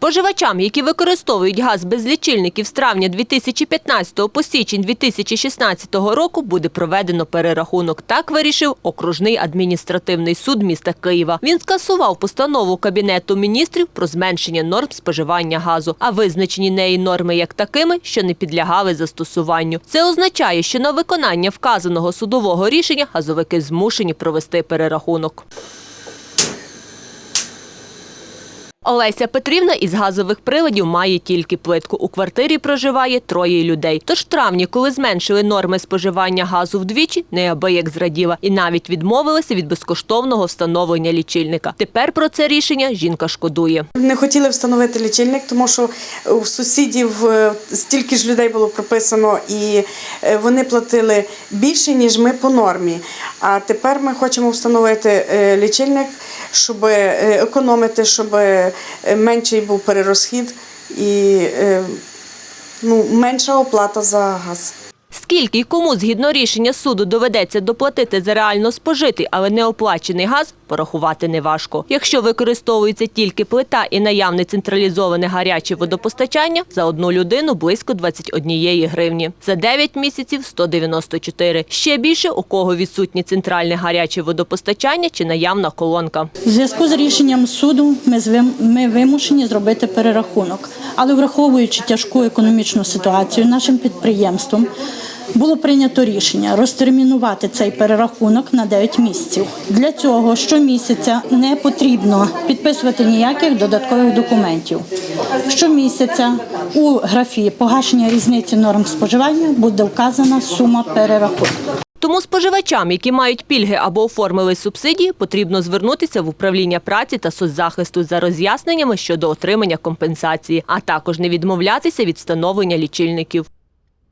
Споживачам, які використовують газ без лічильників з травня 2015 по січень 2016 року, буде проведено перерахунок. Так вирішив окружний адміністративний суд міста Києва. Він скасував постанову Кабінету міністрів про зменшення норм споживання газу, а визначені неї норми як такими, що не підлягали застосуванню. Це означає, що на виконання вказаного судового рішення газовики змушені провести перерахунок. Олеся Петрівна із газових приладів має тільки плитку. У квартирі проживає троє людей. Тож в травні, коли зменшили норми споживання газу вдвічі, неабияк зраділа і навіть відмовилася від безкоштовного встановлення лічильника. Тепер про це рішення жінка шкодує. Не хотіли встановити лічильник, тому що у сусідів е, стільки ж людей було прописано, і е, вони платили більше, ніж ми по нормі. А тепер ми хочемо встановити е, лічильник, щоб е, економити, щоб е, менший був перерозхід і ну, менша оплата за газ. Скільки й кому згідно рішення суду доведеться доплатити за реально спожитий, але не оплачений газ, порахувати неважко. Якщо використовується тільки плита і наявне централізоване гаряче водопостачання, за одну людину близько 21 гривні. За 9 місяців 194. Ще більше у кого відсутнє центральне гаряче водопостачання чи наявна колонка. У зв'язку з рішенням суду ми вимушені зробити перерахунок. Але враховуючи тяжку економічну ситуацію нашим підприємством, було прийнято рішення розтермінувати цей перерахунок на 9 місяців. Для цього щомісяця не потрібно підписувати ніяких додаткових документів. Щомісяця у графі погашення різниці норм споживання буде вказана сума перерахунку. Тому споживачам, які мають пільги або оформили субсидії, потрібно звернутися в управління праці та соцзахисту за роз'ясненнями щодо отримання компенсації, а також не відмовлятися від встановлення лічильників.